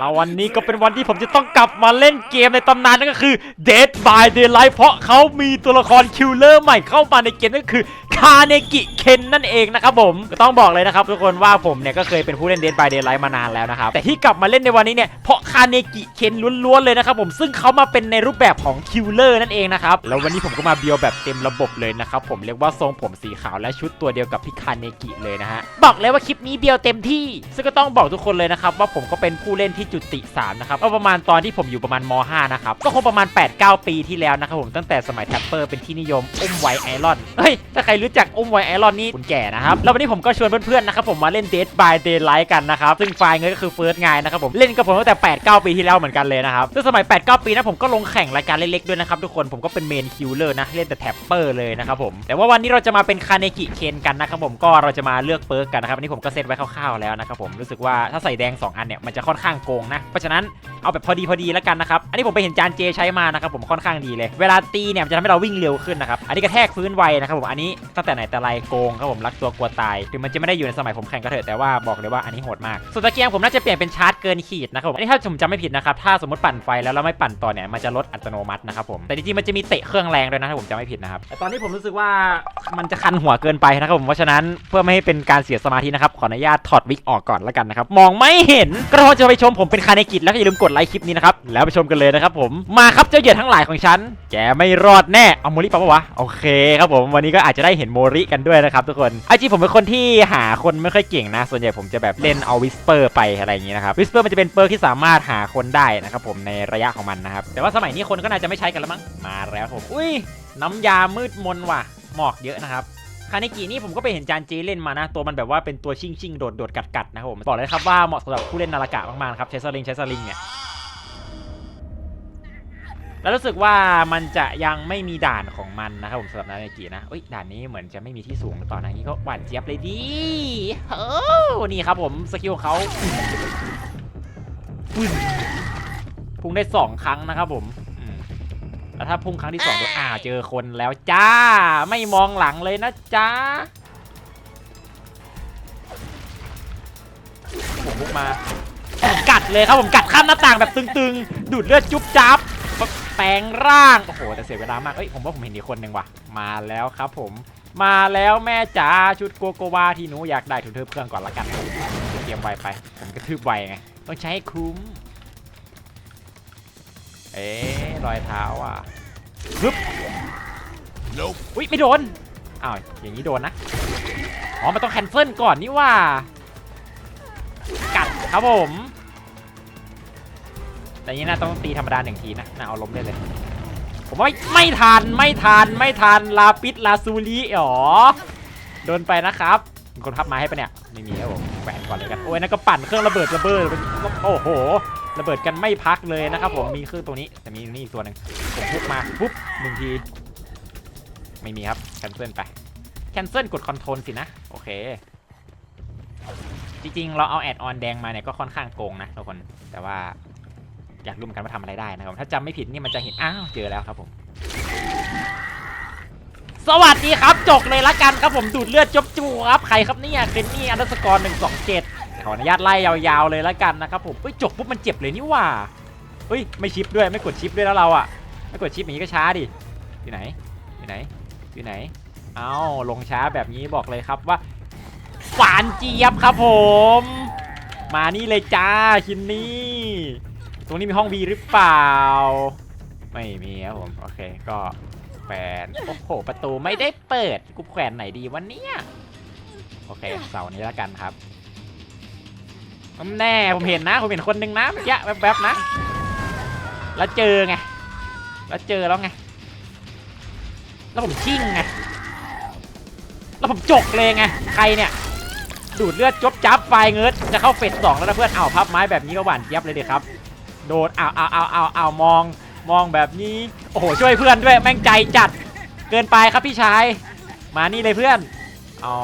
แล้ววันนี้ก็เป็นวันที่ผมจะต้องกลับมาเล่นเกมในตำนานนั่นก็คือ Dead by Daylight เพราะเขามีตัวละครคิลเลอร์ใหม่เข้ามาในเกมนั่นก็คือคาเนกิเคนนั่นเองนะครับผมก็ต้องบอกเลยนะครับทุกคนว่าผมเนี่ยก็เคยเป็นผู้เล่น Dead by Daylight มานานแล้วนะครับแต่ที่กลับมาเล่นในวันนี้เนี่ยเพราะคาเนกิเคนล้วนๆเลยนะครับผมซึ่งเขามาเป็นในรูปแบบของคิลเลอร์นั่นเองนะครับแล้ววันนี้ผมก็มาเบียวแบบเต็มระบบเลยนะครับผมเรียกว่าทรงผมสีขาวและชุดตัวเดียวกับพี่คาเนกิเลยนะฮะบอกเลยว่าคลิปนี้เบียวเต็มที่ ซึ่งก็ต้องบอกทุกคนเลยนะครับว่าผมก็เป็นผู้เล่นที่จุติ3นะครับก็ประมาณตอนที่ผมอยู่ประมาณม .5 นะครับ ก็คงประมาณ 8-9 ปีที่แล้วนะครับผมตั้งแต่สมัยแท็ปเปอร์เป็นที่นิยมอุ้มไวไอรอนเฮ้ย ถ้าใครรู้จักอุ้มไวไอรอนนี่คุณแก่นะครับ แล้ววันนี้ผมก็ชวนเพื่อนๆนะครับผมมาเล่น Dead by Daylight กันนะครับ ซึ่งไฟล์เงินก็คือเฟิร์สไงนะครับผมเล่นกับผมตั้งแต่ 8-9 ปีที่แล้วเหมือนกันเลยนะครับซึ่งสมัย 8-9 ปีนะผมก็ลงแข่งรายการเล็กๆด้วยนะครับทุกคนผมก็เป็นเมนคิลเลอร์นะเล่นแต่แท็ปเปอร์เลยนะครับผมแต่ว่าวันนี้เราจะมาเป็นคาเนกิเคนกันนะครับผมก็เราจะมาเลือกเปิร์กกันนะครับอันนี้ผมก็เซตไว้คร่าวๆแล้วนะครับผมรู้สึกว่าถ้าใส่แดง 2 อันเนี่ยมันจะค่อนข้างโกงนะ เพราะฉะนั้นเอาแบบพอดีพอดีแล้วกันนะครับ อันนี้ผมไปเห็นจานเจใช้มานะครับผมค่อนข้างดีเลย เวลาตีเนี่ยจะทำให้เราวิ่งเร็วขึ้นนะครับ อันนี้กระแทกพื้นไวนะครับผม อันนี้ตั้งแต่ไหนแต่ไรโกงครับผมรักตัวกลัวตาย ถึงมันจะไม่ได้อยู่ในสมัยผมแข่งก็เถอะแต่ว่าบอกเลยว่าอันนี้โหดมาก ส่วนตะเกียงผมน่าจะเปลี่ยนเป็นชาร์จเกินขีดนะครับผม อันนี้ถ้าผมจำไม่ผิดนะครับ ถ้าสมมติปั่นไฟแล้วเราไม่ปั่นต่อเนี่ยมันจะลดอัตโนมัตินะครับผม แต่จริงๆมันจะมีเตะเครื่องแรงด้วยนะถ้าผมจำไม่ผิดนะครับแต่ตอนนี้ผมรู้สึกว่ามันจะคันหัวเกินไปนะครับผม เพราะฉะนั้นเพื่อไม่ให้เป็นการเสียสมาธินะครับขออนุญาตถอดวิกออกก่อนแล้วกันนะครับมองไม่เห็นก็ถ้าจะไปชมผมเป็นคาเนกิจแล้วก็อย่าลืมกดไลค์คลิปนี้นะครับ แล้วไปชมกันเลยนะครับผมมาครับเจ้าเหยื่อทั้งหลายของฉัน แกไม่รอดแน่เอาโมริปะปะวะโอเคครับผมวันนี้ก็อาจจะได้เห็นโมริกันด้วยนะครับทุกคนเอจริงผมเป็นคนที่หาคนไม่ค่อยเก่งนะ ส่วนใหญ่ผมจะแบบเล่นเอาวิสเปอร์ไปอะไรอย่างนี้นะครับวิสเปอร์มันจะเป็นเปิร์ที่สามารถหาคนได้นะครับผมในระยะของมันนะครับแต่ว่าสมัยนี้คนก็น่าจะไม่ใช้กันแล้วมั้งมาแล้วผมอุ้ยน้ำยามืดมนว่ะหมอกเยอะนะครับ คาเนกินี่ผมก็ไปเห็นจานเจเล่นมานะ ตัวมันแบบว่าเป็นตัวชิงชิงๆโดดโดดกัดกัดๆนะครับผมบอกเลยครับว่าเหมาะสำหรับผู้เล่นนารากะมากๆนะครับใช้สลิงใช้สลิงเนี่ยแล้วรู้สึกว่ามันจะยังไม่มีด่านของมันนะครับผมสำหรับนาเนกินะเอ้ยด่านนี้เหมือนจะไม่มีที่สูงตอนนี้ก็หวานเจี๊ยบเลยดิเฮ้อนี่ครับผมสกิลของเขาปึ้งพุ่งได้สองครั้งนะครับผมอืม แล้วถ้าพุ่งครั้งที่สองก็อ่าเจอคนแล้วจ้า ไม่มองหลังเลยนะจ้าผมพุ่งมาผมกัดเลยครับผมกัดข้ามหน้าต่างแบบตึงๆ ดูดเลือดจุ๊บจับแปลงร่าง โอ้โห แต่เสียเวลามาก เอ้ย ผมว่าผมเห็นอีกคนหนึ่งว่ะ มาแล้วครับผม มาแล้วแม่จ๋าชุดโกโกวาที่หนูอยากได้ถุงเทิบเครื่องก่อนละกัน เตรียมไวไป ผมกระทืบไวไง ต้องใช้ให้คุ้ม เอ๊ะรอยเท้าอะฮึบ Nope. อุ้ยไม่โดนอ้าวอย่างนี้โดนนะอ๋อมันต้องแคนเซิลก่อนนี่ว่า กัดครับผมแต่นี้น่าต้องตีธรรมดาหนึ่งทีนะน่าเอาล้มได้เลย ผมว่าไม่ทันไม่ทันไม่ทันลาปิดลาซูริอ๋อโดนไปนะครับมีคนพับไม้ให้ปะเนี่ยไม่มีครับผมแขวนก่อนเลยกันโอ้ยนั่นก็ปั่นเครื่องระเบิดระเบิดเป็นโอ้โห ระเบิดกันไม่พักเลยนะครับผมมีครื่อตรงนี้แต่มีนี่อีกตัวหนึ่งผมพุกมาปุ๊บหนึ่งทีไม่มีครับแคนเซิลไปแคนเซิลกดคอนโทรลสินะโอเค จริงๆ เราเอาแอดออนแดงมาเนี่ยก็ค่อนข้างโกงนะทุกคนแต่ว่าอยากรู้เหมือนกันว่าทำอะไรได้นะครับถ้าจำไม่ผิดนี่มันจะเห็นอ้าวเจอแล้วครับผม สวัสดีครับจกเลยละกันครับผมดูดเลือดจบจูครับใครครับเนี่ยเคนนี่อันดับสกอร์หนึ่งสองเจ็ด ขออนุญาตไล่ยาวๆเลยและกันนะครับผมเฮ้ยจกปุ๊บมันเจ็บเลยนี่ว่าเฮ้ยไม่ชิปด้วยไม่กดชิปด้วยแล้วเราอะไม่กดชิปอย่างนี้ก็ช้าดิอยู่ไหนอยู่ไหนอยู่ไหนเอาลงช้าแบบนี้บอกเลยครับว่าหวานเจี๊ยบครับผม มานี่เลยจ้าชิ้นนี้ ตรงนี้มีห้องวีหรือเปล่า ไม่มีครับผม โอเคก็แขวนโอ้โห ประตูไม่ได้เปิด กูแขวนไหนดีวันนี้โอเค เสาร์นี้แล้วกันครับ แน่ผมเห็นนะ ผมเห็นคนหนึ่งนะเมื่อกี้แวบๆนะ แล้วเจอไง แล้วเจอแล้วไง แล้วผมชิ่งไง แล้วผมจกเลยไง ใครเนี่ย ดูดเลือดจบจับไฟเงิดจะเข้าเฟสสองแล้วนะเพื่อนเอาพับไม้แบบนี้ก็หวานเจี๊ยบเลยเดิครับ โดนเอาเอาเอาเอาเอามอง มองแบบนี้ โอ้โห ช่วยเพื่อนด้วย แม่งใจจัด เกินไปครับพี่ชาย มานี่เลยเพื่อนเอา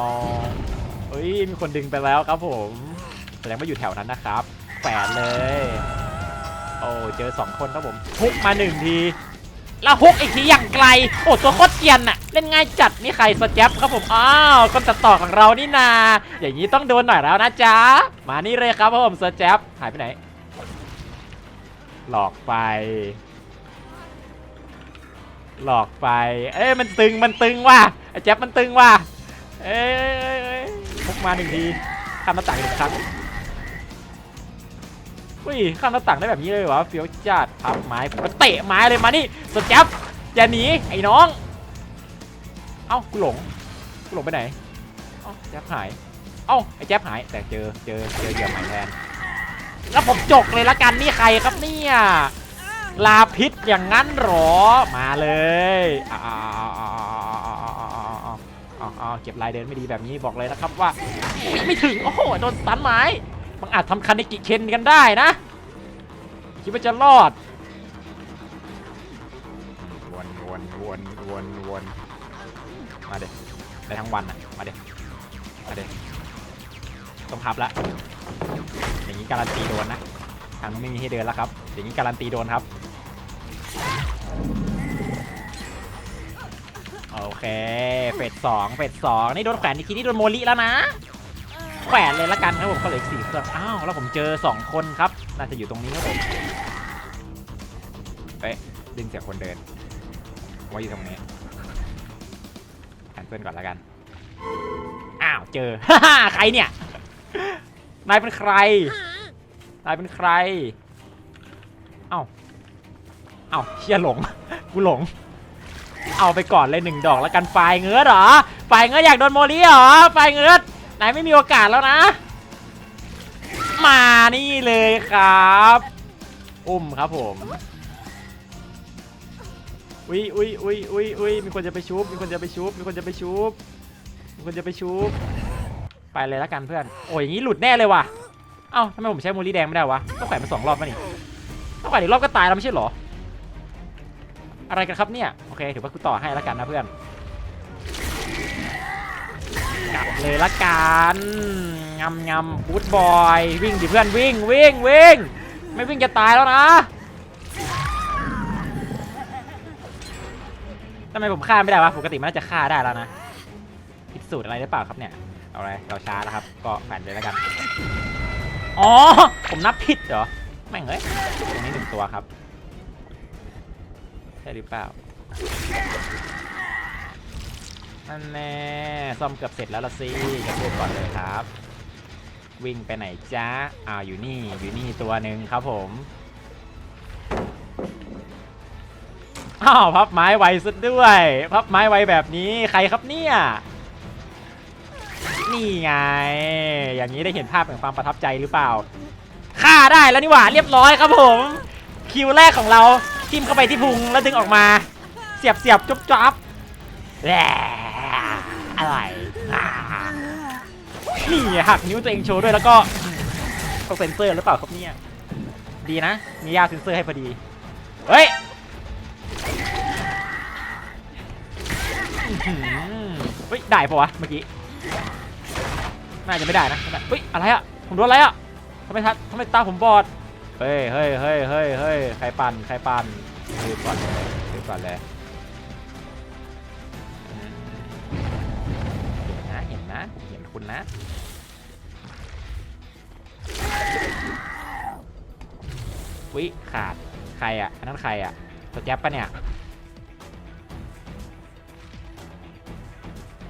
เฮ้ย มีคนดึงไปแล้วครับผม ดงว่าอยู่แถวนั้นนะครับแฝนเลย โอ้เจอสองคนครับผมทุกมาหนึ่งที แล้วฮุกอีกทีอย่างไกล โอ้ตัวโคตรเกียนอะเล่นง่ายจัดนี่ใครสแจ๊บครับผม อ้าวคนตัดต่อของเรานี่นา อย่างนี้ต้องโดนหน่อยแล้วนะจ๊ะ มานี่เลยครับผมสแจ๊บหายไปไหน หลอกไปหลอกไป เอ้ยมันตึง มันตึงว่ะ ไอ้แจ๊บมันตึงว่ะ เอ้ยเอ้ยเอ้ยเอ้ยพุกมาหนึ่งทีข้ามหน้าต่างหนึ่งครั้ง อุ้ยข้างหน้าต่างได้แบบนี้เลยวะเฟี้ยวจาดพับไม้มก็เตะไม้เลยมานี่สแจ๊บอย่าหนีไอ้น้อง เอ้ากูหลงกูหลงไปไหนเอ้าแจ๊บหาย เอ้าไอ้แจ๊บหายแต่เจอเจอเจอเหยื่อใหม่แทนแล้วผมจกเลยละกันนี่ใครครับเนี่ยลาพิษอย่างนั้นหรอมาเลยอ้าวเก็บลายเดินไม่ดีแบบนี้บอกเลยนะครับว่าไม่ถึงโอ้โหโดนตันไม้ บังอาจทำคันในกิเคนกันได้นะ คิดว่าจะรอด วนวนวนวนวนมาเด็ได้ทั้งวันอะ มาเด็มาเด็ต้องพับละอย่างนี้การันตีโดนนะทางไม่มีให้เดินแล้วครับ อย่างนี้การันตีโดนครับ โอเค เฟสสองเฟสสองนี่โดนแขวนอีกทีนี่โดนโมลิแล้วนะ แขวนเลยละกันครับผมเขาเหลืออกสี่เครื่องอ้าวแล้วผมเจอสองคนครับ น่าจะอยู่ตรงนี้ครับผมเอ๊ะดึงเสียงคนเดินไว้อยู่ตรงนี้แคนเซิลก่อนละกัน อ้าวเจอ ใครเนี่ย นายเป็นใคร นายเป็นใคร เอ้า เอ้าเชี่ยหลง กูหลง เอาไปก่อนเลยหนึ่งดอกแล้วกันไฟเงื้อเหรอไฟเงื้ออยากโดนโมลี่เหรอไฟเงื้อ นายไม่มีโอกาสแล้วนะ มานี่เลยครับ อุ้มครับผมอุ้ยอุ้ยอุ้ยอุ้ยอุ้ยมีคนจะไปชุบ มีคนจะไปชุบ มีคนจะไปชุบ มีคนจะไปชุบ ไปเลยละกันเพื่อน โอ้ยอย่างนี้หลุดแน่เลยว่ะ เอ้าทำไมผมใช้มูลี่แดงไม่ได้วะ ต้องแขวนมาสองรอบมานี่ต้องแขวนอีกรอบก็ตายแล้วไม่ใช่หรอ อะไรกันครับเนี่ย โอเคถือว่ากูต่อให้ละกันนะเพื่อน เลยละกันงำงำบูทบอย วิ่งดิเพื่อนวิ่งวิ่งวิ่ง ไม่วิ่งจะตายแล้วนะทำไมผมฆ่าไม่ได้วะปกติมันน่าจะฆ่าได้แล้วนะพิสูจน์อะไรหรือเปล่าครับเนี่ยเอาเลยเราช้าแล้วครับ ก็แฝนเลยแล้วกัน อ๋อ ผมนับผิดเหรอ แม่งเอ้ยตรงนี้หนึ่งตัวครับ ใช่หรือเปล่า นั่นแน่ซ่อมเกือบเสร็จแล้วละสิจะพูดก่อนเลยครับ วิ่งไปไหนจ้าอ้าวอยู่นี่อยู่นี่ตัวหนึ่งครับผมอ้าวพับไม้ไวซะด้วยพับไม้ไวแบบนี้ใครครับเนี่ยนี่ไง อย่างนี้ได้เห็นภาพแห่งความประทับใจหรือเปล่าฆ่าได้แล้วนี่หว่าเรียบร้อยครับผม คิวแรกของเราทิมเข้าไปที่พุงแล้วดึงออกมา เสียบเสียบจุ๊บจ๊อบแหละ อะไรอ่านี่หักนิ้วตัวเองโชว์ด้วยแล้วก็ตองเซ็นเซอร์หรือเปล่าครับเนี่ยดีนะ มียาเซ็นเซอร์ให้พอดี เฮ้ยเฮ้ย ได้ปะวะเมื่อกี้ น่าจะไม่ได้นะเฮ้ย อะไรอะผมโดนอะไรอะทำไมทัดทำไมตาผมบอด เฮ้ยเฮ้ยเฮ้ยเฮ้ยเฮ้ยใครปั่น ใครปั่นรีบก่อนเลยรีบก่อนเลย นะวิขาดใครอะอันนั้นใครอะสแจ๊บปะเนี่ย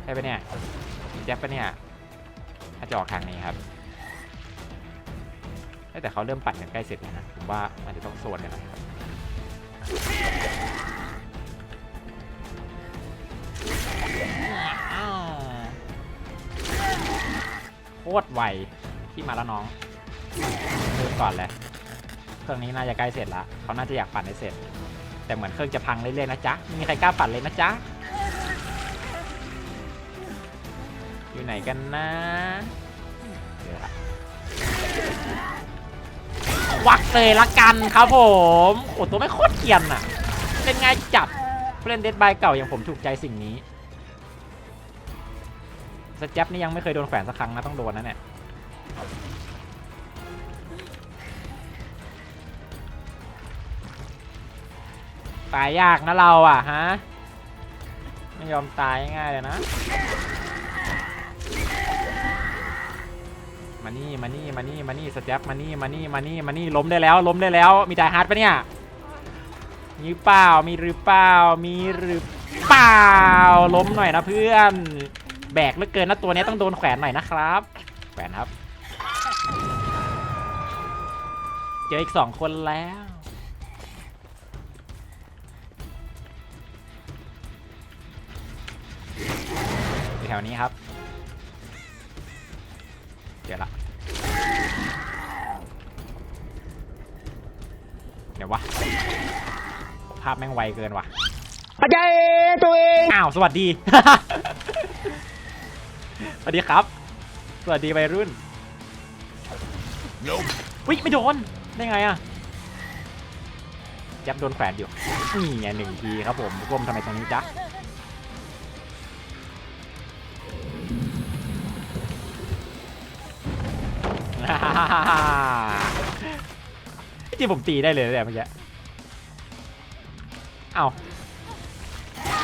ใช่ปะเนี่ยแจ๊บปะเนี่ยถ้าจะออกทางนี้ครับแต่เขาเริ่มปั่นกันใกล้เสร็จแล้วนะผมว่ามันจะต้องโซนกันนะครับ ตรไวที่มาแล้วน้องเริ่มก่อนเลยเครื่องนี้น่าจะใกล้เสร็จละเขาน่าจะอยากปั่นให้เสร็จ แต่เหมือนเครื่องจะพังเรื่อยๆนะจ๊ะไม่มีใครกล้าปั่นเลยนะจ๊ะอยู่ไหนกันนะเจอละวักเลยละกันครับผมโอ้ตัวไม่โคตรเกียนอะเป็นไงจัดผู้เล่นเดดบายเก่าอย่างผมถูกใจสิ่งนี้ สแจ๊บนี่ยังไม่เคยโดนแขวนสักครั้งนะต้องโดนนะเนี่ยตายยากนะเราอะฮะไม่ยอมตายง่ายเลยนะ มานี่มานี่มานี่มานี่สแต็ปมานี่มานี่มานี่มานี่ล้มได้แล้วล้มได้แล้วมีไดฮาร์ดปะเนี่ยมีเปล่ามีหรือเปล่ามีหรือเปล่าล้มหน่อยนะเพื่อน แบกเหลือเกินนะตัวนี้ต้องโดนแขวนหน่อยนะครับแขวนครับ เจออีกสองคนแล้วอยู่แถวนี้ครับเดี๋ยวละเดี๋ยววะภาพแม่งไวเกินว่ะอาจารย์ตัวเอง อ้าว สวัสดีส วัสดีครับ สวัสดีวัยรุ่น Nope. วิไม่โดน ได้ไงอะแจ็บโดนแขวนอยู่นี่ไงหนึ่งทีครับผมกลมทำไมตรงนี้จ๊ะจริงผมตีได้เลยนะเนี่ยเมื่อกี้เอ้า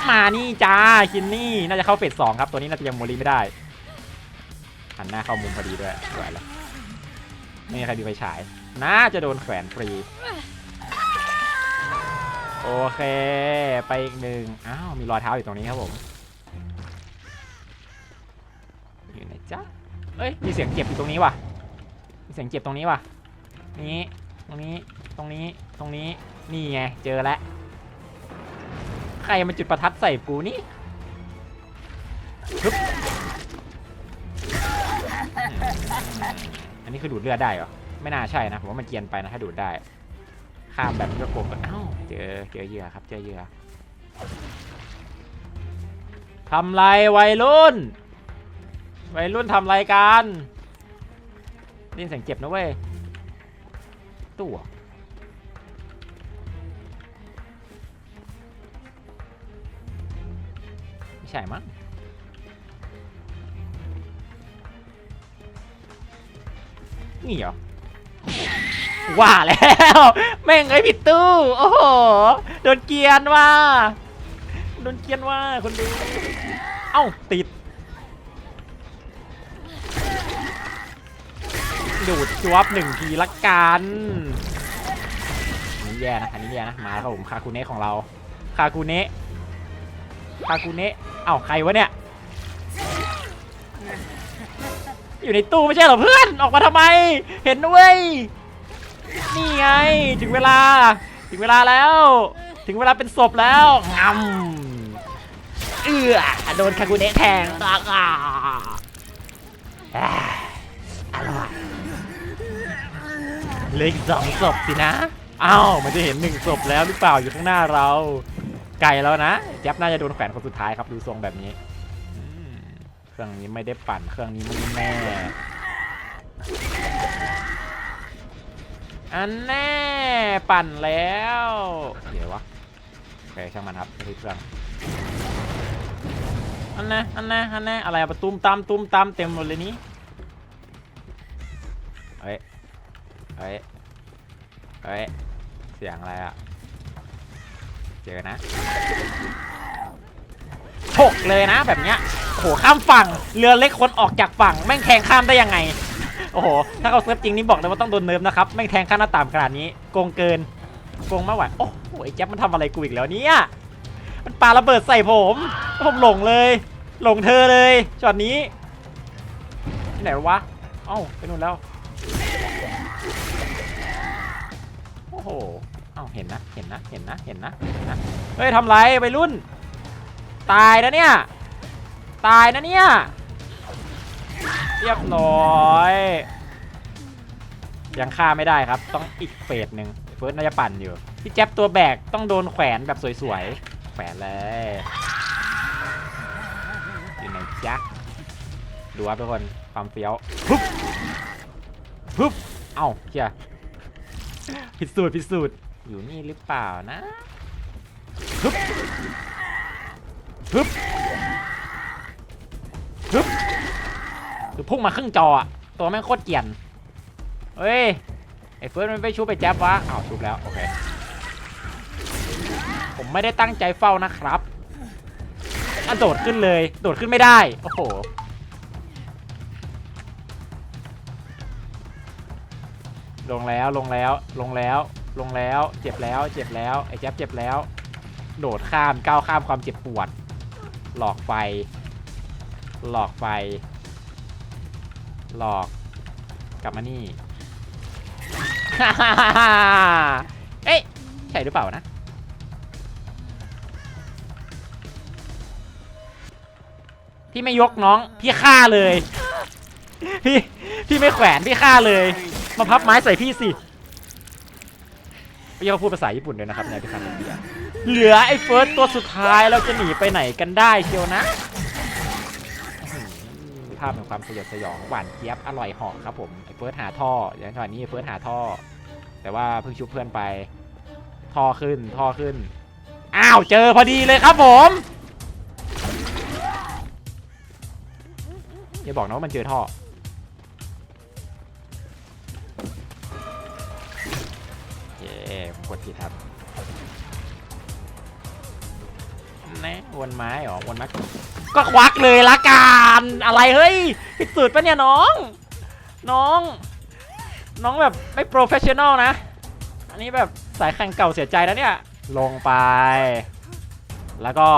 มานี่จ้าคินนี่ น่าจะเข้าเฟสสองครับ ตัวนี้น่าจะยังโมลีไม่ได้ หันหน้าเข้ามุมพอดีด้วยสวยเลยไม่มีใครมีไฟฉาย น่าจะโดนแขวนฟรี โอเค ไปอีกหนึ่งอ้าว มีรอยเท้าอยู่ตรงนี้ครับผม อยู่ไหนจ๊ะเอ้ย มีเสียงเจ็บอยู่ตรงนี้ว่ะ มีเสียงเจ็บตรงนี้ว่ะ นี้ ตรงนี้ ตรงนี้ ตรงนี้ นี่ไง เจอแล้ว ใครมันจุดประทัดใส่กูนี่ฮึบ อันนี้คือดูดเลือดได้เหรอ ไม่น่าใช่นะผมว่ามันเกียนไปนะถ้าดูดได้ ข้ามแบบเลือดโกงก็เอ้าเจอเจอเหยื่อครับเจอเหยื่อทำไรวัยรุ่น วัยรุ่นทำไรกันได้ยินเสียงเจ็บนะเว้ยตัวไม่ใช่มั้ง นี่เหรอว่าแล้ว แม่งไอ้ผิดตู้ โอ้โห โดนเกียนว่า โดนเกียนว่าคนดู เอ้า ติด ดูดจวบหนึ่งทีละกันอันนี้แย่นะ อันนี้แย่นะ มาแล้วครับผมคาคูเนะของเรา คาคูเนะ คาคูเนะ เอ้า ใครวะเนี่ย อยู่ในตู้ไม่ใช่เหรอเพื่อน ออกมาทำไม เห็นด้วย นี่ไง ถึงเวลา ถึงเวลาแล้ว ถึงเวลาเป็นศพแล้วงำเอื้อโดนคาคูเนะแทงอ่าอ่าอร่อยเลืออีกสองศพสินะ อ้าวมันจะเห็นหนึ่งศพแล้วหรือเปล่าอยู่ข้างหน้าเรา ไกลแล้วนะแจ๊บน่าจะโดนแขวนคนสุดท้ายครับดูทรงแบบนี้ เครื่องนี้ไม่ได้ปั่นเครื่องนี้ไม่แน่อันแน่ปั่นแล้ว เดี๋ยววะโอเคช่างมันครับไม่เครื่องอันแน่อันแน่อันแน่อะไรอะประตูมตามตุ้มตามเต็มหมดเลยนี้เฮ้ยเฮ้ยเฮ้ยเสียงอะไรอะเจอนะ ฉกเลยนะแบบเนี้ยโอ้โหข้ามฝั่งเรือเล็กคนออกจากฝั่งแม่งแทงข้ามได้ยังไงโอ้โหถ้าเขาเซิร์ฟจริงนี่บอกเลยว่าต้องโดนเนิร์ฟนะครับแม่งแทงข้าหน้าต่ำขนาดนี้โกงเกินโกงม่ไหวโอ้โหไอ้แจ๊บมันทำอะไรกูอีกแล้วเนี่ยมันปาระเบิดใส่ผมผมหลงเลย หลงเธอเลยช็อตนี้ที่ไหนวะเอ้าไปนู่นแล้วโอ้โหเอ้าเห็นนะเห็นนะเห็นนะเห็นนะเห็นนะเฮ้ยทำไรไปรุ่น ตายนะเนี่ย ตายนะเนี่ย เรียบร้อย ยังฆ่าไม่ได้ครับ ต้องอีกเฟสหนึ่งเฟิร์สน่าจะปั่นอยู่ พี่แจ๊บตัวแบกต้องโดนแขวนแบบสวยๆ แขวนเลยอยู่ไหนจ๊ะดูครับทุกคน ความเฟี้ยวฮึบฮึบเอ้าเฮียพิสูจน์พิสูจน์อยู่นี่หรือเปล่านะฮึบ ฮึบฮึบคือพุ่งมาครึ่งจออะตัวแม่งโคตรเกียนเฮ้ย ไอ้เฟิร์สมันไปชุบไปแจ๊บวะอ้าวชุบแล้ว โอเค ผมไม่ได้ตั้งใจเฝ้านะครับอะโดดขึ้นเลย โดดขึ้นไม่ได้ โอ้โหลงแล้วลงแล้วลงแล้วลงแล้วเจ็บแล้วเจ็บแล้วไอ้แจ๊บเจ็บแล้ว โดดข้ามก้าวข้ามความเจ็บปวด หลอกไฟ หลอกไฟ หลอก กลับมานี่ เอ๊ะใช่หรือเปล่านะ พี่ไม่ยกน้อง พี่ฆ่าเลย พี่ พี่ไม่แขวน พี่ฆ่าเลย มาพับไม้ใส่พี่สิ พี่เขาพูดภาษาญี่ปุ่นด้วยนะครับในพิคันเบียเหลือไอ้เฟิร์สตัวสุดท้ายเราจะหนีไปไหนกันได้เชียวนะภาพแห่งความสยดสยองหวานเจี๊ยบอร่อยหอครับผมไอ้เฟิร์สหาท่ออย่างตอนนี้เฟิร์สหาท่อ แต่ว่าเพิ่งชุบเพื่อนไป ท่อขึ้นท่อขึ้นอ้าวเจอพอดีเลยครับผมอย่าบอกนะว่ามันเจอท่อ กดผิดครับแนะวนไม้เหรอวนไม้ก็ควักเลยละกันอะไรเฮ้ยผิดสูตรปะเนี่ยน้อง น้อง น้องแบบไม่โปรเฟชชั่นอลนะ อันนี้แบบสายแข่งเก่าเสียใจแล้วเนี่ย ลงไป แล้วก็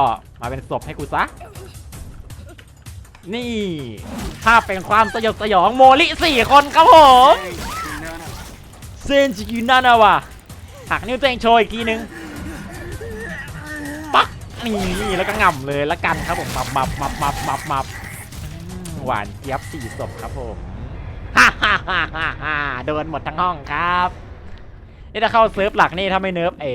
มาเป็นศพให้กูซะ นี่ถ้าเป็นความสยดสยองโมลิสี่คนครับผมเซนจิกินานาวะ หักนิ้วตัวเองโชว์อีกทีนึงปักนี่แล้วก็ง่ำเลยละกันครับผมมับมับมับมับมับมับหวานเจี๊ยบสี่ศพครับผมฮ่าฮ่าฮ่าฮ่าฮ่าโดนหมดทั้งห้องครับนี่ถ้าเข้าเซิร์ฟหลักนี่ถ้าไม่เนิร์ฟเอ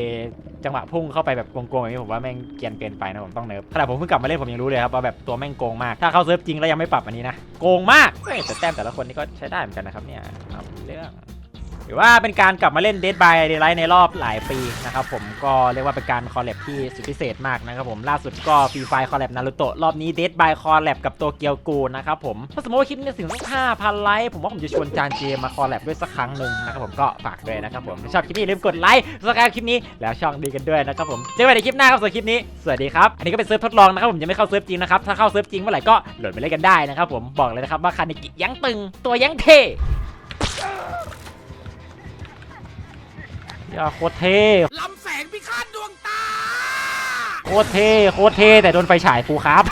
จังหวะพุ่งเข้าไปแบบโกงๆอย่างนี้ผมว่าแม่งเกียนเกินไปนะผมต้องเนิร์ฟขนาดผมเพิ่งกลับมาเล่นผมยังรู้เลยครับว่าแบบตัวแม่งโกงมาก ถ้าเข้าเซิร์ฟจริงแล้วยังไม่ปรับอันนี้นะ โกงมากเฮ้ยแต่แต้มแต่ละคนนี่ก็ใช้ได้เหมือนกันนะครับเนี่ยเอาเรื่อง ถือว่าเป็นการกลับมาเล่น Dead by Daylight ในรอบหลายปีนะครับผมก็เรียกว่าเป็นการคอลแลบที่สุดพิเศษมากนะครับผมล่าสุดก็ฟรีไฟคอลแลบนารูโตะรอบนี้ Dead by คอลแลบกับตัวเกียวกูนะครับผมถ้าสมมติว่าคลิปนี้ถึงสัก5,000ไลค์ผมว่าผมจะชวนจานเจมาคอลแลบด้วยสักครั้งหนึ่งนะครับผมก็ฝากด้วยนะครับผมชอบคลิปนี้อย่าลืมกดไลค์สกายคลิปนี้แล้วช่องดีกันด้วยนะครับผมเจอกันในคลิปหน้าครับสำหรับคลิปนี้สวัสดีครับอันนี้ก็เป็นเซิร์ฟทดลองนะครับผมยังไม่เข้าเซิร์ฟจริงนะครับถ้าเข้าเซิร์ฟจริงเมื่อไหร่ก็โหลดไปเล่นกันได้นะครับผมบอกเลยนะครับว่าคานิกิยังตึงตัวยังเท อย่าโคตรเท่ลำแสงพิฆาตดวงตา โคตรเท่โคตรเท่แต่โดนไฟฉายฟูครับ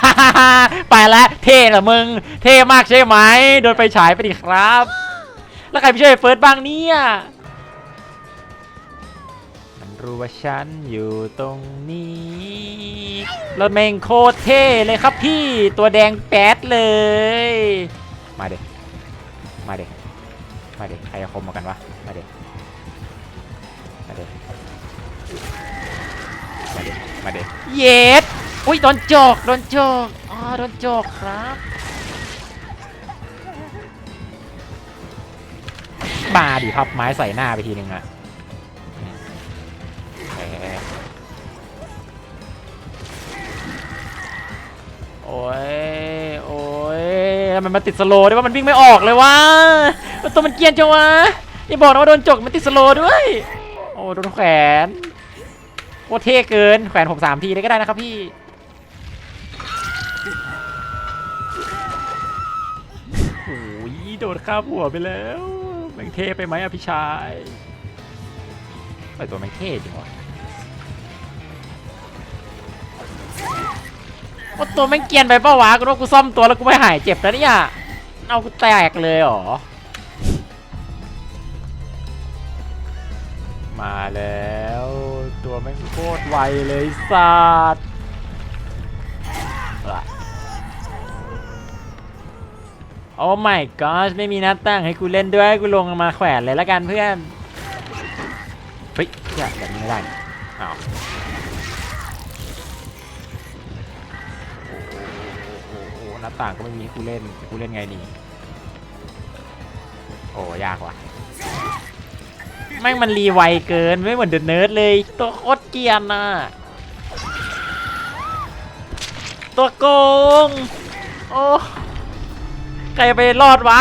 ไปแล้วเท่เหรอมึง เท่มากใช่ไหมโดนไฟฉายไปดิครับ แล้วใครไปช่วยเฟิร์สบ้างเนี่ยมันรู้ว่าฉันอยู่ตรงนี้รถเมงโคตรเท่เลยครับพี่ตัวแดงแป๊ดเลย มาเด็มาเด็มาเด็ใครจะคมมากันวะ มาเด็มาเด็เย็ดอุ้ยโดนจอกโดนจอกอ๋อโดนจอกครับมาดิพับไม้ใส่หน้าไปทีนึงอะแหมโอ้ย โอ้ยแล้วมันมาติดสโลว์ด้วยว่ามันวิ่งไม่ออกเลยวะตัวมันเกรียนจังวะอย่าบอกนะว่าโดนจกมันติดสโลว์ด้วย โอ้โดนแขวน โคตรเท่เกิน แขวนผมสามทีเลยก็ได้นะครับพี่ โอ้ยโดนข้ามหัวไปแล้วแม่งเท่ไปไหมอะพี่ชายไอตัวแม่งเท่จริงวะว่าตัวแม่งเกรียนไปเปล่าวะกูว่ากูซ่อมตัวแล้วกูไม่หายเจ็บแล้วเนี่ยเอากูแตกเลยเหรอ มาแล้ว ไวเลยสัตว์อะโอ้ my god ไม่มีน้าตั้งให้กูเล่นด้วยกูลงมาแขวนเลยละกันเพื่อนเฮ้ยเนี่ยแบบนี้ไม่ได้อ้าวโอ้โหโอ้โหน้าต่างก็ไม่มีให้กูเล่นกูเล่นไงนี่โอ้ยากว่ะแม่งมันรีไวเกินไม่เหมือนเดอะเนิร์ดเลยตัวโคตร เกียนน่ะตัวโกง โอ้ ใครไปรอดวะ